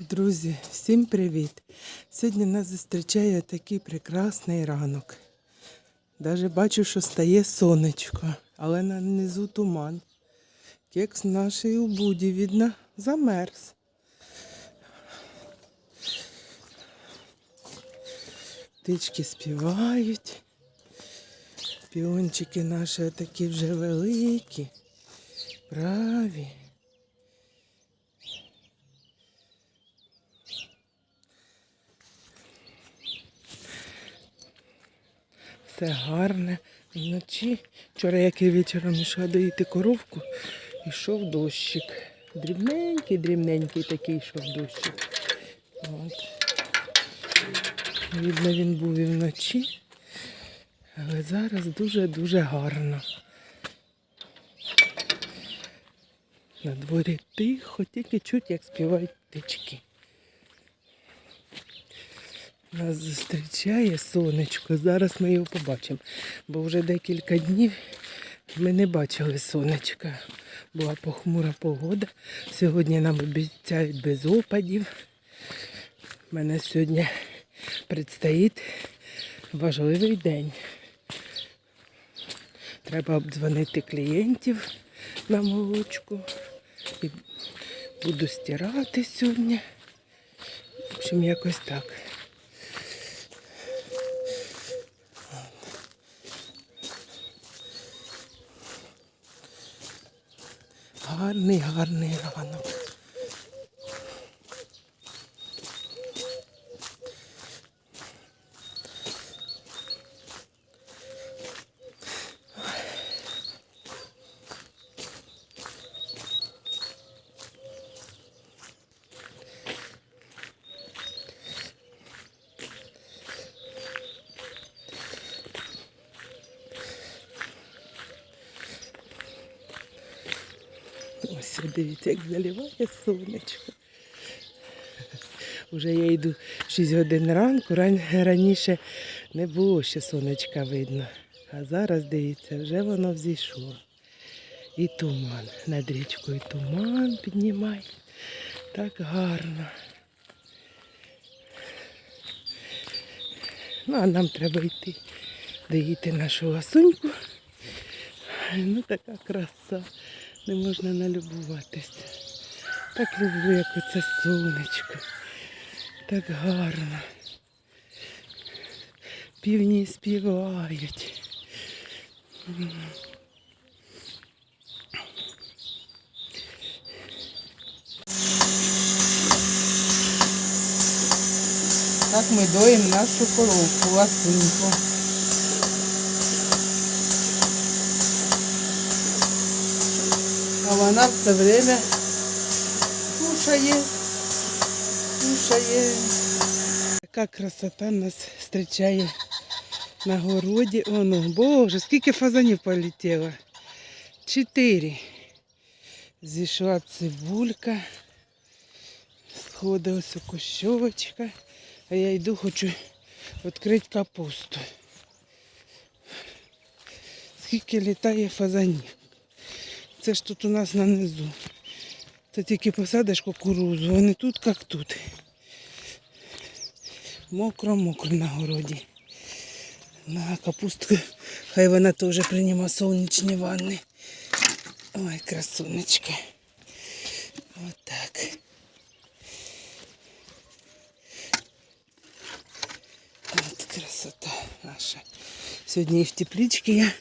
Друзі, всім привіт! Сьогодні нас зустрічає такий прекрасний ранок. Даже бачу, що стає сонечко, але на низу туман. Кекс нашої убуді, видно, замерз. Птички співають. Піончики наші такі вже великі, праві. Все гарне. Вночі, вчора, як я вечором йшла доїти коровку, йшов дощик. Дрібненький, дрібненький такий йшов дощик. От. Видно, він був і вночі, але зараз дуже-дуже гарно. На дворі тихо, тільки чуть, як співають птички. Нас зустрічає сонечко. Зараз ми його побачимо. Бо вже декілька днів ми не бачили сонечка. Була похмура погода. Сьогодні нам обіцяють без опадів. У мене сьогодні предстоїть важливий день. Треба обдзвонити клієнтів на молочку. І буду стирати сьогодні. В общем, якось так. निहारने निहारने ранок. Дивіться, як заливає сонечко. Уже я йду 6 годин ранку, ран- раніше не було ще сонечка видно. А зараз, дивіться, вже воно взійшло. І туман. Над річкою туман піднімає. Так гарно. Ну, а нам треба йти доїти нашу ласуньку. Ну, така краса. Не можна налюбуватися. Так люблю, як оце сонечко. Так гарно. Півні співають. Так ми доїмо нашу коровку, ласуньку. А вона в время кушає, кушає. Яка красота нас зустрічає на городі. Оно, боже, скільки фазанів полетіло. Чотири. Зійшла цибулька. Сходить ось кущовочка. А я йду, хочу відкрити капусту. Скільки літає фазанів. Це ж тут у нас на низу. Це тільки посадиш кукурузу, а не тут, як тут. Мокро-мокро на городі. На капустку. Хай вона теж прийме сонячні ванни. Ой, красунечка. Отак. От красота наша. Сьогодні і в тепличці я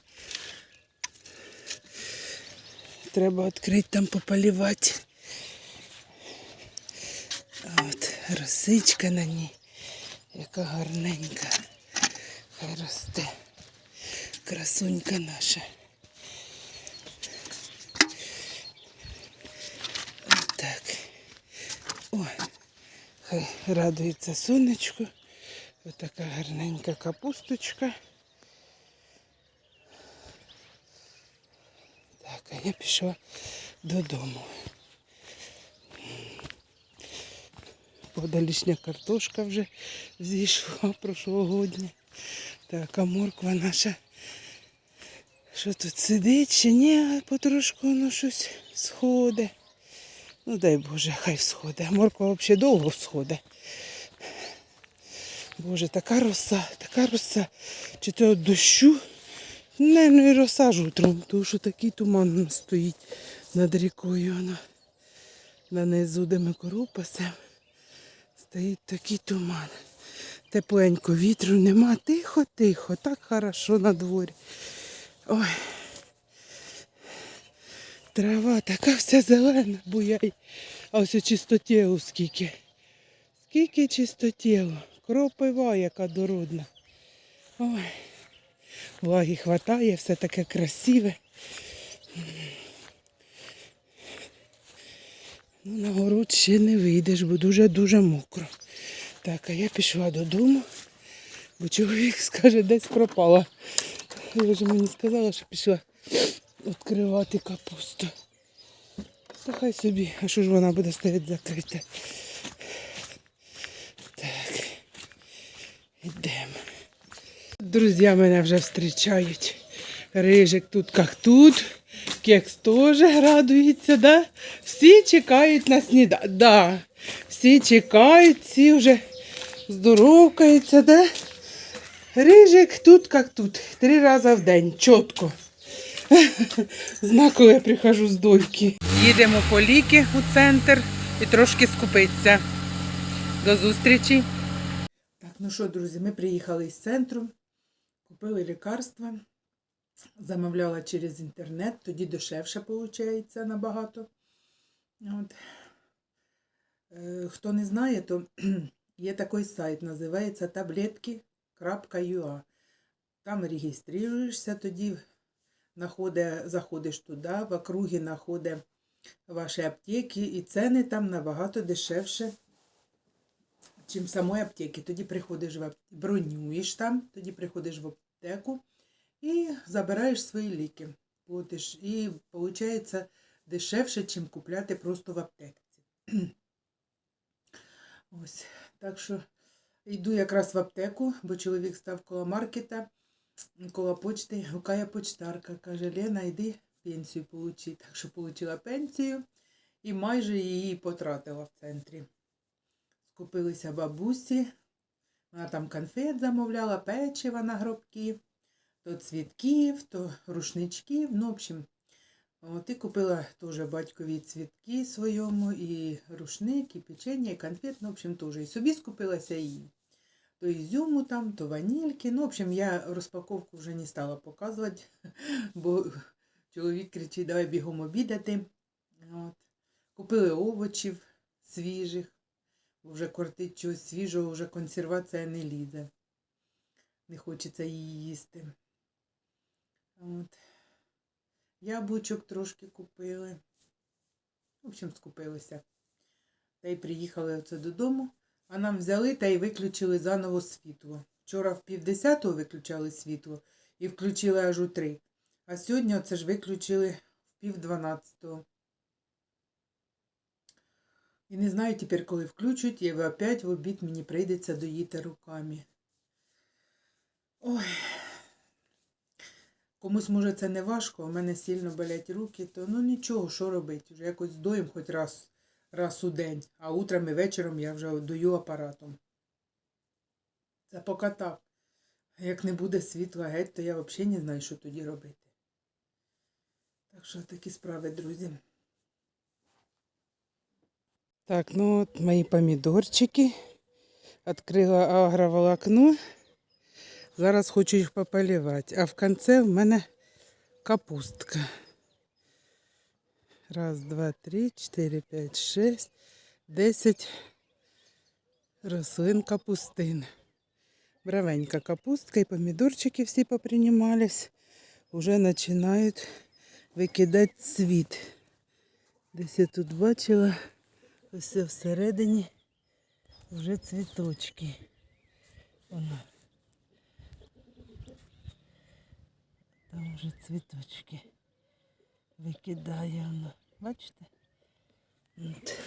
Треба відкрити там пополівати. От, росичка на ній. Яка гарненька. Хай росте. Красунька наша. Отак. Ой, хай радується сонечко. Отака гарненька капусточка. А я пішла додому. Подалішня картошка вже зійшла прошлогодня. Так, а морква наша. Що тут сидить чи ні, потрошку воно щось сходить. Ну дай Боже, хай всходить. Морква взагалі довго всходить. Боже, така роса, така роса. Чи то дощу? Не, ну і роса утром, тому що такий туман стоїть над рікою. На низу, де ми кору пасем, стоїть такий туман. Тепленько, вітру нема, тихо, тихо, так хорошо на дворі. Ой. Трава така вся зелена, буяй. А ось чистотілу скільки. Скільки чистотілу. Кропива, яка дородна. Ой. Влаги хватає, все таке красиве. Ну, на город ще не вийдеш, бо дуже-дуже мокро. Так, а я пішла додому, бо чоловік скаже, десь пропала. Я вже мені сказала, що пішла відкривати капусту. Та хай собі, а що ж вона буде стояти закрита. Так, йдемо. Друзі мене вже зустрічають. Рижик тут як тут. Кекс теж радується, да? Всі чекають на сніда. Да. Всі чекають, всі вже здоровкаються, да? Рижик тут як тут. Три рази в день, чітко. Знак, коли я приходжу з дойки. Їдемо по ліки у центр і трошки скупитися. До зустрічі. Так, ну що, друзі, ми приїхали з центру, купили лікарства, замовляла через інтернет, тоді дешевше виходить набагато. От. Е, Хто не знає, то є такий сайт, називається таблетки.ua. Там реєструєшся, тоді заходиш туди, в округі знаходить ваші аптеки, і ціни там набагато дешевше, в самої аптеки. Тоді приходиш в ап- бронюєш там, тоді приходиш в аптеку і забираєш свої ліки. Платиш. І виходить дешевше, чим купляти просто в аптеці. Ось. Так що йду якраз в аптеку, бо чоловік став коло маркета, коло почти, гукає почтарка. Каже, Лена, йди пенсію получи. Так що отримала пенсію і майже її потратила в центрі. Скупилися бабусі. Вона там конфет замовляла, печива на гробки, то цвітків, то рушничків. Ну, в общем, от купила теж батькові цвітки своєму, і рушник, і печення, і конфет. Ну, в общем, теж. І собі скупилася їй. То ізюму там, то ванільки. Ну, в общем, я розпаковку вже не стала показувати, бо чоловік кричить, давай бігом обідати. От. Купили овочів свіжих. Вже кортить чогось свіжого, вже консервація не лізе. Не хочеться її їсти. От. Яблучок трошки купили. В общем, скупилися. Та й приїхали оце додому, а нам взяли та й виключили заново світло. Вчора в півдесятого виключали світло і включили аж у три. А сьогодні оце ж виключили в пів дванадцятого. І не знаю тепер, коли включать, і опять в обід мені прийдеться доїти руками. Ой. Комусь, може, це не важко, в мене сильно болять руки, то ну нічого, що робити? Вже якось доїм хоч раз, раз у день, а утром і вечором я вже дою апаратом. Це поки так. Як не буде світла геть, то я взагалі не знаю, що тоді робити. Так що такі справи, друзі. Так, ну от мої помідорчики. Відкрила агроволокно. Зараз хочу їх пополівати. А в кінці в мене капустка. Раз, два, три, чотири, п'ять, шесть, десять рослин капустин. Бравенька капустка і помідорчики всі попринімались. Уже починають викидати цвіт. Десь я тут бачила. Ось всередині вже цвіточки. Воно. Там вже цвіточки викидає воно. Бачите? От.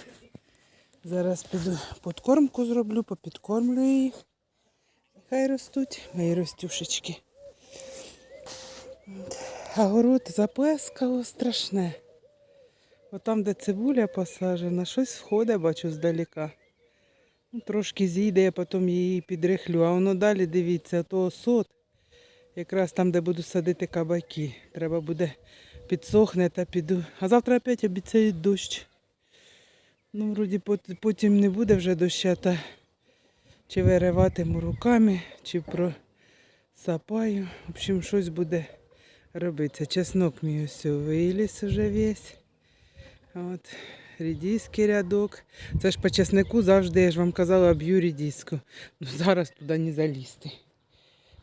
Зараз піду подкормку зроблю, попідкормлюю їх. Хай ростуть мої ростюшечки. А город заплескало страшне. Отам, де цибуля посаджена, щось входить, бачу здалека. Ну, трошки зійде, я потім її підрихлю. А воно далі, дивіться, то сот. Якраз там, де буду садити кабаки. Треба буде підсохне та піду. А завтра опять обіцяють дощ. Ну, вроді потім не буде вже доща, та чи вириватиму руками, чи просапаю. В общем, щось буде робитися. Чеснок мій ось виліз вже весь. От, рідіський рядок. Це ж по чеснику завжди, я ж вам казала, б'ю рідіску. Ну, зараз туди не залізти.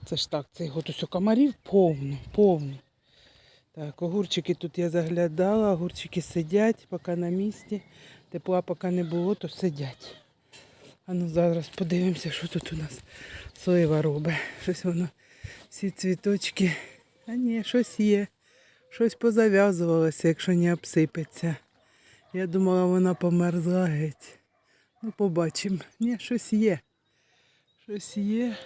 Це ж так, цей год ось комарів повно, повно. Так, огурчики тут я заглядала, огурчики сидять, поки на місці. Тепла поки не було, то сидять. А ну зараз подивимося, що тут у нас слива робить. Щось воно, всі цвіточки. А ні, щось є. Щось позав'язувалося, якщо не обсипеться. Я думала, вона померзла геть. Ну, побачимо. Ні, щось є. Щось є.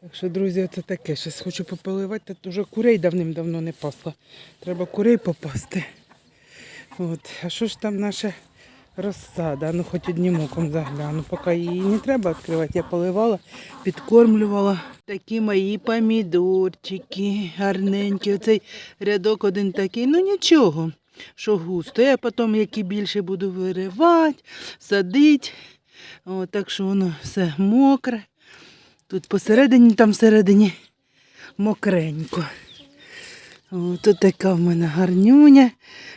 Так що, друзі, це таке. Щось хочу попаливати, Тут вже курей давним-давно не пасла. Треба курей попасти. От. А що ж там наша розсада? Ну, хоч одним оком загляну. Поки її не треба відкривати. Я поливала, підкормлювала. Такі мої помідорчики гарненькі. Оцей рядок один такий. Ну нічого, що густо. Я потім, які більше буду виривати, садити. О, так що воно все мокре. Тут посередині, там всередині мокренько. О, тут така в мене гарнюня.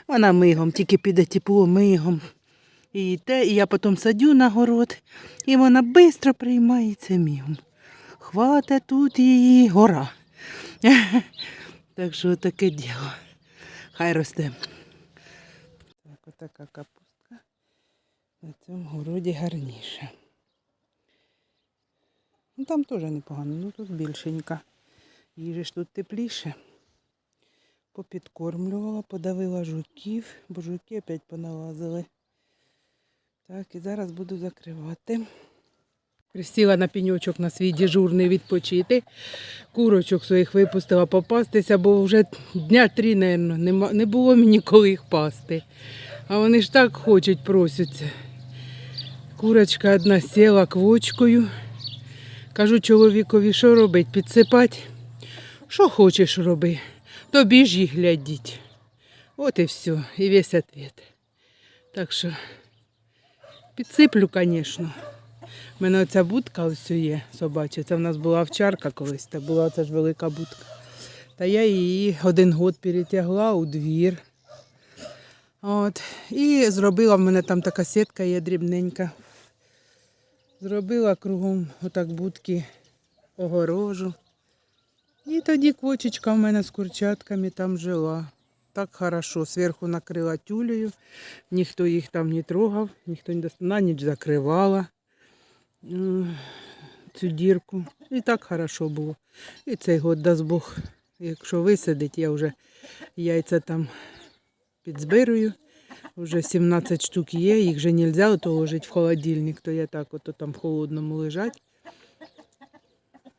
Вона мигом, тільки піде тепло мигом. І те, і я потім садю на город, і вона швидко приймається мігом. Хвата тут її гора. так що таке діло. Хай росте. Так, отака капустка на цьому городі гарніша. Ну там теж непогано, ну тут більшенька. Їжі ж тут тепліше. Попідкормлювала, подавила жуків, бо жуки опять поналазили. Так, і зараз буду закривати. Присіла на піньочок на свій дежурний відпочити. Курочок своїх випустила попастися, бо вже дня три, мабуть, не було мені коли їх пасти. А вони ж так хочуть, просяться. Курочка одна сіла квочкою. Кажу чоловікові, що робить? Підсипати? Що хочеш роби, тобі ж їх глядіть. От і все, і весь ответ. Так що підсиплю, звісно. У мене оця будка ось є собача. Це в нас була овчарка колись, та була це ж велика будка. Та я її один год перетягла у двір. От. І зробила в мене там така сітка є дрібненька. Зробила кругом отак будки огорожу. І тоді квочечка в мене з курчатками там жила. Так хорошо. Зверху накрила тюлею, ніхто їх там не трогав, ніхто не дост... на ніч закривала е, цю дірку. І так хорошо було. І цей год дасть Бог. Якщо висадить, я вже яйця там підзбирую. Вже 17 штук є, їх вже не можна ложити в холодильник, то я так ото там в холодному лежать.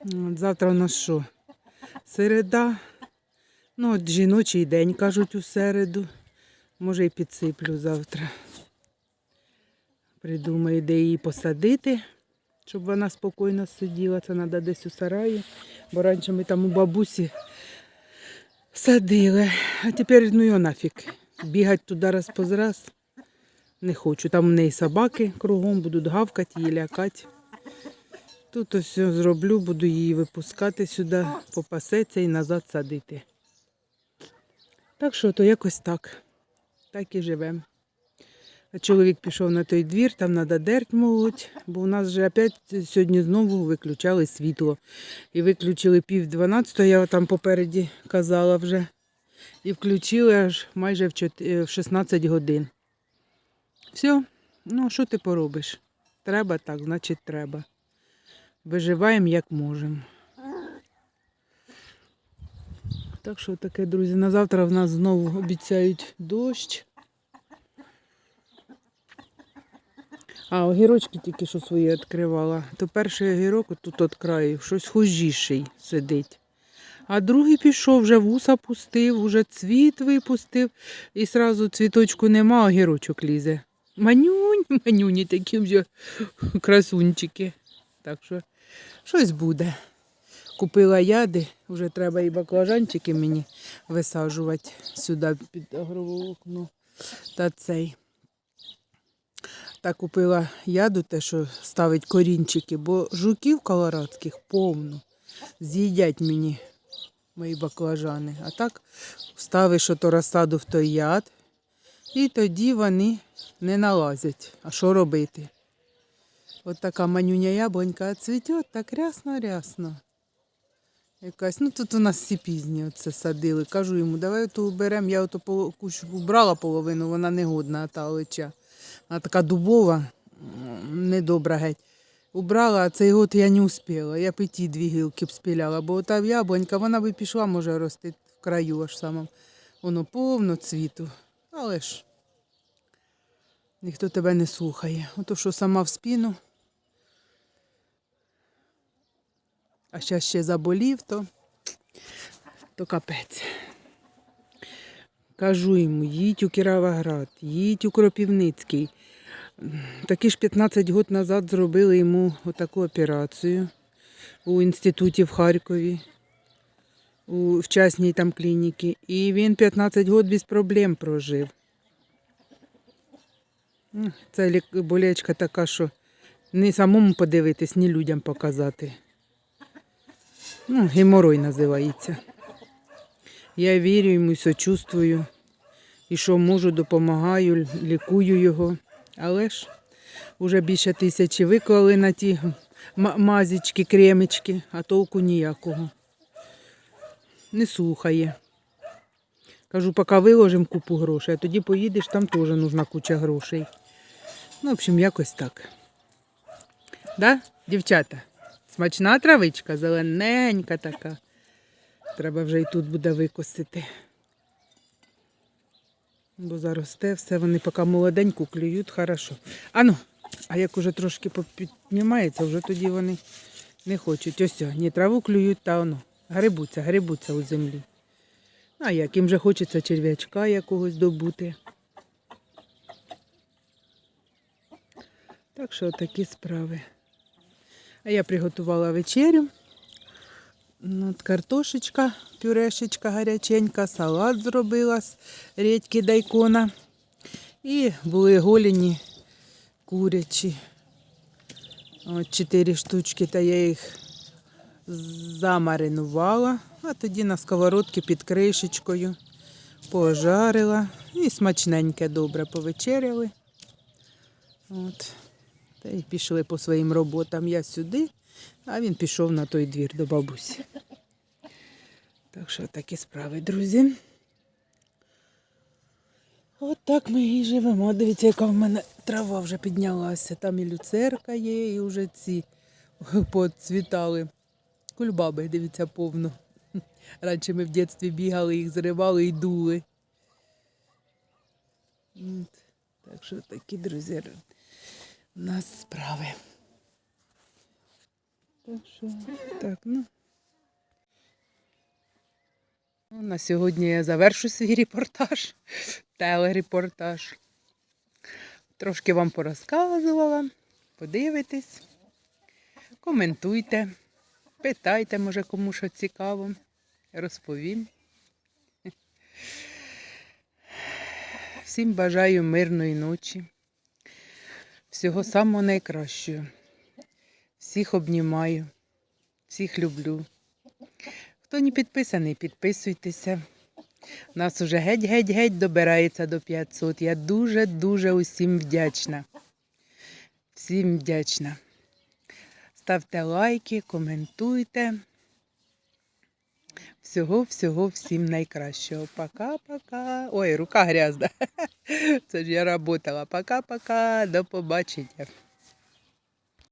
От завтра у нас що? Середа. Ну, от жіночий день, кажуть, у середу. Може і підсиплю завтра. Придумаю, де її посадити, щоб вона спокійно сиділа. Це треба десь у сараї. Бо раніше ми там у бабусі садили. А тепер ну його нафіг. Бігати туди раз по раз не хочу. Там у неї собаки кругом будуть гавкати, її лякати. Тут ось зроблю, буду її випускати сюди, попасеться і назад садити. Так що то якось так. Так і живемо. Чоловік пішов на той двір, там треба дерть молоть, бо у нас вже опять сьогодні знову виключали світло. І виключили пів дванадцятого, я там попереді казала вже. І включили аж майже в чот- е, в 16 годин. Все, ну що ти поробиш? Треба так, значить треба. Виживаємо як можемо. Так що таке, друзі, на завтра в нас знову обіцяють дощ. А, огірочки тільки що свої відкривала. То перший огірок тут от краю, щось хужіший сидить. А другий пішов, вже вуса пустив, уже цвіт випустив, і сразу цвіточку нема, а гірочок лізе. Манюнь, манюні такі вже красунчики. Так що щось буде. Купила яди, вже треба і баклажанчики мені висаджувати сюди під агрове окно. Та цей. Та купила яду, те, що ставить корінчики, бо жуків колорадських повно. З'їдять мені мої баклажани. А так ставиш ото розсаду в той яд, і тоді вони не налазять. А що робити? От така манюня яблонька цвіте так рясно-рясно. Якась, ну тут у нас всі пізні оце садили. Кажу йому, давай ту беремо, я ото поло- кущ убрала половину, вона негодна, та олеча. Вона така дубова, недобра геть. Убрала, а цей год я не успіла. Я б ті дві гілки б спіляла, бо та яблонька, вона би пішла, може, рости в краю аж самому. Воно повно цвіту. Але ж ніхто тебе не слухає. Ото що сама в спину. А ще ще заболів, то, то капець. Кажу йому, їдь у Кіровоград, їдь у Кропівницький. Такі ж 15 років назад зробили йому таку операцію у інституті в Харкові, у в частній там клініці. І він 15 років без проблем прожив. Це болячка така, що не самому подивитись, ні людям показати. Ну, геморой називається. Я вірю йому сочувствую. І що можу, допомагаю, лікую його. Але ж уже більше тисячі виклали на ті мазічки, кремечки, а толку ніякого. Не слухає. Кажу, поки виложимо купу грошей, а тоді поїдеш, там теж нужна куча грошей. Ну, в общем, якось так. Да, дівчата? Смачна травичка, зелененька така. Треба вже і тут буде викосити. Бо заросте все, вони поки молоденьку клюють, хорошо. А ну, а як уже трошки піднімається, вже тоді вони не хочуть. Ось, ні траву клюють, та воно. Грибуться, грибуться у землі. А як їм вже хочеться черв'ячка якогось добути. Так що такі справи. Я приготувала вечерю. От картошечка, пюрешечка гаряченька, салат зробила з редьки дайкона. І були голені курячі. От чотири штучки, та я їх замаринувала, а тоді на сковородці під кришечкою пожарила. І смачненьке добре повечеряли. От. Та й пішли по своїм роботам. Я сюди, а він пішов на той двір до бабусі. Так що такі справи, друзі. От так ми і живемо. Дивіться, яка в мене трава вже піднялася. Там і люцерка є, і вже ці поцвітали. Кульбаби, дивіться, повно. Раніше ми в дитинстві бігали, їх зривали і дули. Так що такі, друзі, у нас справи. Так що, так, ну. Ну, На сьогодні я завершу свій репортаж, телерепортаж. Трошки вам порозказувала. Подивитесь, коментуйте, питайте, може, кому що цікаво. Розповім. Всім бажаю мирної ночі. Всього самого найкращого. Всіх обнімаю, всіх люблю. Хто не підписаний, підписуйтеся. Нас уже геть-геть-геть добирається до 500. Я дуже-дуже усім вдячна. Всім вдячна. Ставте лайки, коментуйте. Всього-всього всім найкращого. Пока-пока. Ой, рука грязна. Це ж я працювала. Пока-пока. До побачення.